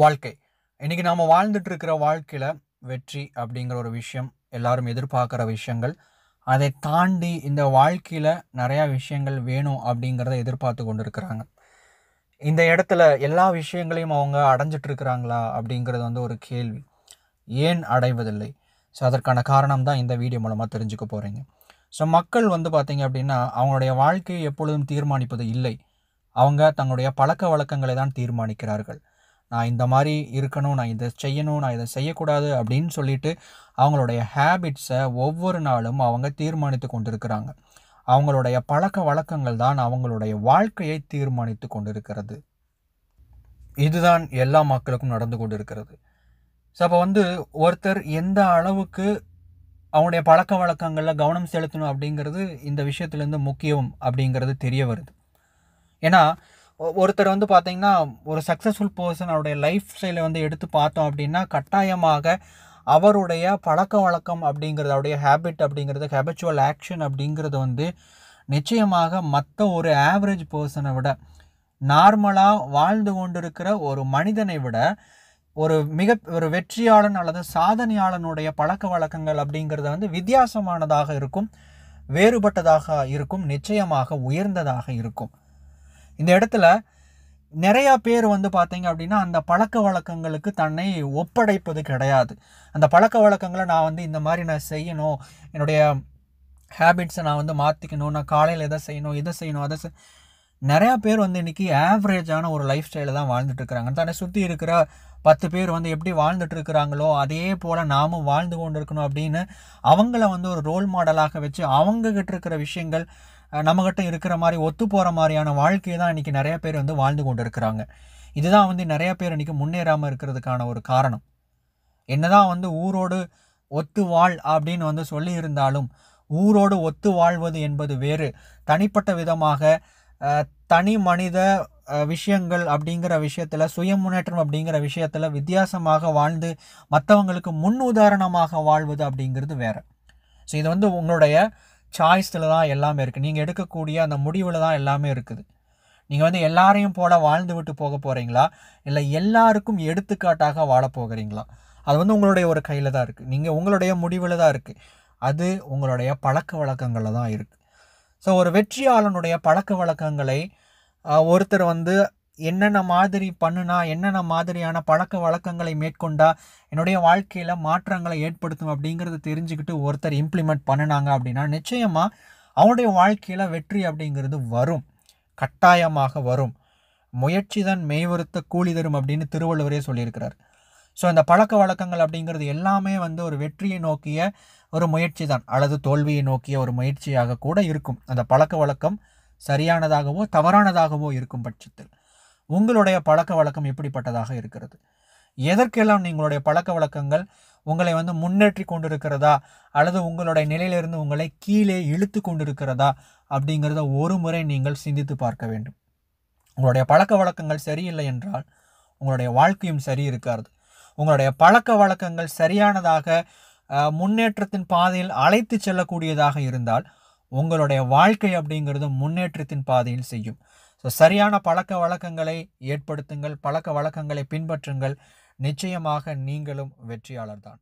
வாழ்க்கை. இன்னைக்கு நாம் வாழ்ந்துட்டு இருக்கிற வெற்றி அப்படிங்கிற ஒரு விஷயம் எல்லாரும் எதிர்பார்க்குற விஷயங்கள் அதை தாண்டி இந்த வாழ்க்கையில் நிறையா விஷயங்கள் வேணும் அப்படிங்கிறத எதிர்பார்த்து கொண்டு இருக்கிறாங்க இந்த இடத்துல எல்லா விஷயங்களையும் அவங்க அடைஞ்சிட்ருக்கிறாங்களா அப்படிங்கிறது வந்து ஒரு கேள்வி. ஏன் அடைவதில்லை? ஸோ அதற்கான காரணம் தான் இந்த வீடியோ மூலமாக தெரிஞ்சுக்க போகிறீங்க ஸோ மக்கள் வந்து பார்த்திங்க அப்படின்னா அவங்களுடைய வாழ்க்கையை எப்பொழுதும் தீர்மானிப்பது இல்லை. அவங்க தங்களுடைய பழக்க வழக்கங்களை தான் தீர்மானிக்கிறார்கள். நான் இந்த மாதிரி இருக்கணும் நான் இதை செய்யணும் நான் இதை செய்யக்கூடாது அப்படின்னு சொல்லிட்டு அவங்களுடைய ஹேபிட்ஸை ஒவ்வொரு நாளும் அவங்க தீர்மானித்து கொண்டிருக்கிறாங்க. அவங்களுடைய பழக்க வழக்கங்கள் தான் அவங்களுடைய வாழ்க்கையை தீர்மானித்து கொண்டிருக்கிறது. இதுதான் எல்லா மக்களுக்கும் நடந்து கொண்டிருக்கிறது. ஸோ அப்போ வந்து ஒருத்தர் எந்த அளவுக்கு அவனுடைய பழக்க வழக்கங்களில் கவனம் செலுத்தணும் அப்படிங்கிறது இந்த விஷயத்துலேருந்து முக்கியம் அப்படிங்கிறது தெரிய வருது. ஏன்னா ஒருத்தர் வந்து பார்த்திங்கன்னா ஒரு சக்ஸஸ்ஃபுல் பர்சன் அவருடைய லைஃப் ஸ்டைலை வந்து எடுத்து பார்த்தோம் அப்படின்னா கட்டாயமாக அவருடைய பழக்க வழக்கம் அப்படிங்கிறது அவருடைய ஹேபிட் அப்படிங்கிறது ஹேபிச்சுவல் ஆக்ஷன் அப்படிங்கிறது வந்து நிச்சயமாக மற்ற ஒரு ஆவரேஜ் பர்சனை விட நார்மலாக வாழ்ந்து கொண்டிருக்கிற ஒரு மனிதனை விட ஒரு மிக ஒரு வெற்றியாளன் அல்லது சாதனையாளனுடைய பழக்க வழக்கங்கள் அப்படிங்கிறது வந்து வித்தியாசமானதாக இருக்கும் வேறுபட்டதாக இருக்கும் நிச்சயமாக உயர்ந்ததாக இருக்கும். இந்த இடத்துல நிறையா பேர் வந்து பார்த்தீங்க அப்படின்னா அந்த பழக்க வழக்கங்களுக்கு தன்னை ஒப்படைப்பது கிடையாது. அந்த பழக்க வழக்கங்களை நான் வந்து இந்த மாதிரி நான் செய்யணும் என்னுடைய ஹேபிட்ஸை நான் வந்து மாற்றிக்கணும் நான் காலையில் எதை செய்யணும் இதை செய்யணும் அதை செய் நிறையா பேர் வந்து இன்றைக்கி ஆவரேஜான ஒரு லைஃப் ஸ்டைலில் தான் வாழ்ந்துட்டுருக்குறாங்க தன்னை சுற்றி இருக்கிற பத்து பேர் வந்து எப்படி வாழ்ந்துட்டுருக்குறாங்களோ அதே போல் நாமும் வாழ்ந்து கொண்டு இருக்கணும் அப்படின்னு அவங்கள வந்து ஒரு ரோல் மாடலாக வச்சு அவங்கக்கிட்ட இருக்கிற விஷயங்கள் நம்மகிட்ட இருக்கிற மாதிரி ஒத்து போகிற மாதிரியான வாழ்க்கையை தான் இன்றைக்கி நிறைய பேர் வந்து வாழ்ந்து கொண்டு இருக்கிறாங்க இதுதான் வந்து நிறைய பேர் இன்றைக்கி முன்னேறாமல் இருக்கிறதுக்கான ஒரு காரணம். என்னதான் வந்து ஊரோடு ஒத்து வாழ் அப்படின்னு வந்து சொல்லி இருந்தாலும் ஊரோடு ஒத்து வாழ்வது என்பது வேறு. தனிப்பட்ட விதமாக தனி மனித விஷயங்கள் அப்படிங்கிற விஷயத்தில் சுய முன்னேற்றம் அப்படிங்கிற விஷயத்தில் வித்தியாசமாக வாழ்ந்து மற்றவங்களுக்கு முன் உதாரணமாக வாழ்வது அப்படிங்கிறது வேறு. ஸோ இது வந்து உங்களுடைய சாய்ஸில் தான் எல்லாமே இருக்குது நீங்கள் எடுக்கக்கூடிய அந்த முடிவில் தான் எல்லாமே இருக்குது. நீங்கள் வந்து எல்லாரையும் போல வாழ்ந்து விட்டு போக போகிறீங்களா இல்லை எல்லாருக்கும் எடுத்துக்காட்டாக வாழ போகிறீங்களா? அது வந்து உங்களுடைய ஒரு கையில் தான் இருக்குது நீங்கள் உங்களுடைய முடிவில் தான் இருக்குது அது உங்களுடைய பழக்க வழக்கங்களில் தான் இருக்குது ஸோ ஒரு வெற்றியாளனுடைய பழக்க வழக்கங்களை ஒருத்தர் வந்து என்னென்ன மாதிரி பண்ணுனா என்னென்ன மாதிரியான பழக்க வழக்கங்களை மேற்கொண்டா என்னுடைய வாழ்க்கையில் மாற்றங்களை ஏற்படுத்தும் அப்படிங்கிறத தெரிஞ்சுக்கிட்டு ஒருத்தர் இம்ப்ளிமெண்ட் பண்ணினாங்க அப்படின்னா நிச்சயமாக அவனுடைய வாழ்க்கையில் வெற்றி அப்படிங்கிறது வரும். கட்டாயமாக வரும். முயற்சி தான் மெய்வருத்த கூலி தரும் அப்படின்னு திருவள்ளுவரே சொல்லியிருக்கிறார். ஸோ அந்த பழக்க வழக்கங்கள் அப்படிங்கிறது எல்லாமே வந்து ஒரு வெற்றியை நோக்கிய ஒரு முயற்சி தான். அல்லது தோல்வியை நோக்கிய ஒரு முயற்சியாக கூட இருக்கும். அந்த பழக்க வழக்கம் சரியானதாகவோ தவறானதாகவோ இருக்கும் பட்சத்தில். உங்களுடைய பழக்க வழக்கம் எப்படிப்பட்டதாக இருக்கிறது? எதற்கெல்லாம் நீங்களுடைய பழக்க வழக்கங்கள் உங்களை வந்து முன்னேற்றி கொண்டிருக்கிறதா? அல்லது உங்களுடைய நிலையிலிருந்து உங்களை கீழே இழுத்து கொண்டிருக்கிறதா? அப்படிங்கிறத ஒரு முறை நீங்கள் சிந்தித்து பார்க்க வேண்டும். உங்களுடைய பழக்க வழக்கங்கள் சரியில்லை என்றால் உங்களுடைய வாழ்க்கையும் சரி இருக்காது. உங்களுடைய பழக்க வழக்கங்கள் சரியானதாக முன்னேற்றத்தின் பாதையில் அழைத்து செல்லக்கூடியதாக இருந்தால் உங்களுடைய வாழ்க்கை அப்படிங்கிறது முன்னேற்றத்தின் பாதையில் செய்யும். ஸோ சரியான பழக்க வழக்கங்களை ஏற்படுத்துங்கள் பழக்க வழக்கங்களை பின்பற்றுங்கள். நிச்சயமாக நீங்களும் வெற்றியாளர் தான்